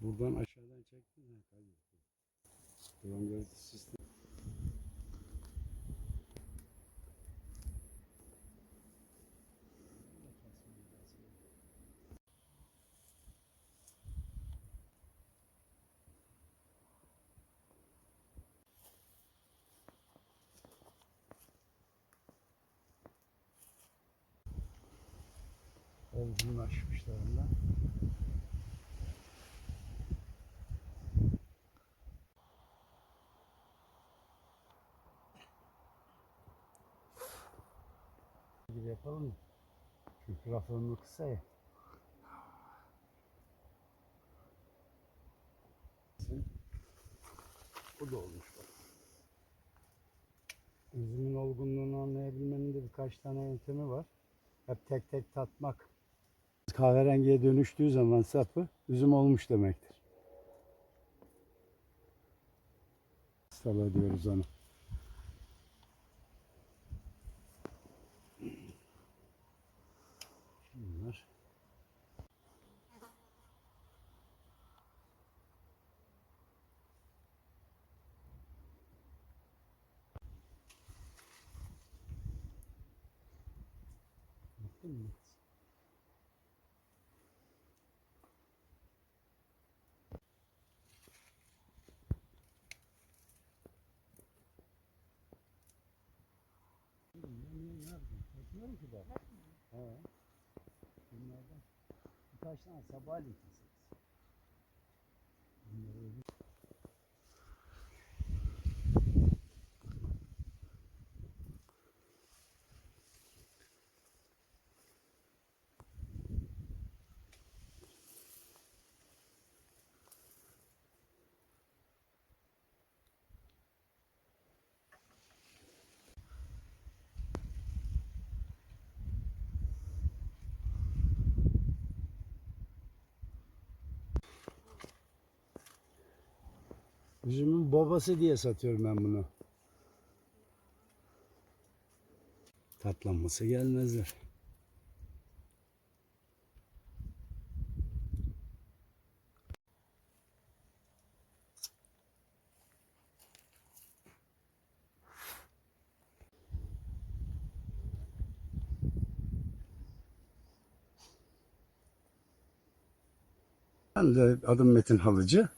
Buradan aşağıdan çektin ha tabii. Drone görüntü sistemi. Olgunlaşmışlarında. Gibi yapalım mı? Çünkü raf ömrü kısa ya. Bu da olmuş bak. Üzümün olgunluğunu anlayabilmenin de birkaç tane yöntemi var. Hep tek tek tatmak. Kahverengiye dönüştüğü zaman sapı üzüm olmuş demektir. Salı diyoruz ona. Mı? Bilmiyorum ki ben. He. Bunlardan birkaç tane sabahleyin Üzümün babası diye satıyorum ben bunu. Tatlanması gelmezler. Ben de adım Metin Halıcı.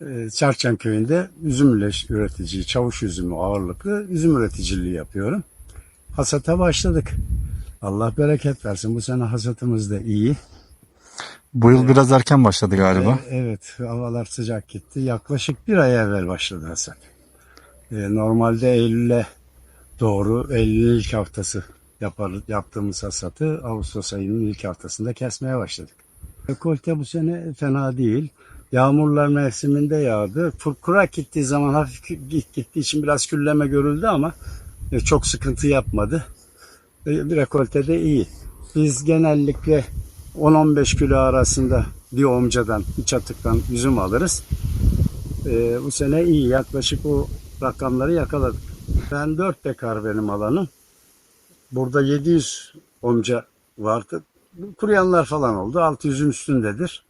Ee, Çarçan köyünde üzüm üretici, çavuş üzümü ağırlıklı üzüm üreticiliği yapıyorum. Hasata başladık. Allah bereket versin. Bu sene hasatımız da iyi. Bu yıl biraz erken başladı galiba. Ee, evet, havalar sıcak gitti. Yaklaşık bir ay evvel başladı hasat. Ee, normalde Eylül'e doğru, Eylül'ün ilk haftası yapar, yaptığımız hasatı Ağustos ayının ilk haftasında kesmeye başladık. Rekolte bu sene fena değil. Yağmurlar mevsiminde yağdı. Kur- Kurak gittiği zaman hafif git- gittiği için biraz külleme görüldü ama e, çok sıkıntı yapmadı. E, Bir rekolte de iyi. Biz genellikle 10-15 kilo arasında bir omcadan, bir çatıktan üzüm alırız. E, bu sene iyi. Yaklaşık o rakamları yakaladık. Ben 4 dekar benim alanım. Burada 700 omca vardı. Kuruyanlar falan oldu. 600'ün üstündedir.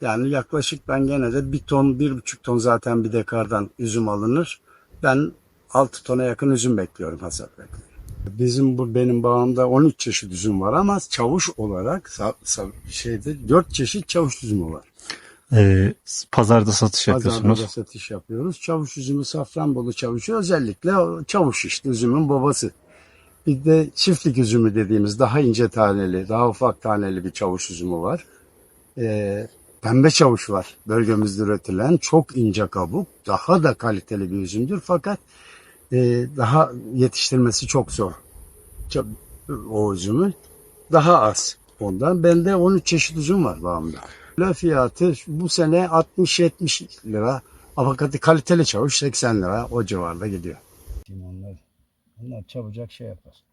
Yani yaklaşık ben gene de bir ton, bir buçuk ton zaten bir dekardan üzüm alınır. Ben 6 tona yakın üzüm bekliyorum hasat bekliyorum. Bizim bu benim bağımda 13 çeşit üzüm var ama çavuş olarak şeyde 4 çeşit çavuş üzümü var. Ee, pazarda satış Pazarda yapıyorsunuz. da satış yapıyoruz. Çavuş üzümü Safranbolu çavuşu özellikle çavuş işte üzümün babası. Bir de çiftlik üzümü dediğimiz daha ince taneli, daha ufak taneli bir çavuş üzümü var. Ee, pembe çavuş var bölgemizde üretilen çok ince kabuk, daha da kaliteli bir üzümdür fakat e, daha yetiştirmesi çok zor. O üzümü daha az ondan. Bende 13 çeşit üzüm var bağımda. Kilo fiyatı bu sene 60-70 lira. Avokado kaliteli çavuş 80 lira o civarda gidiyor. Onlar, onlar çabucak şey yapar.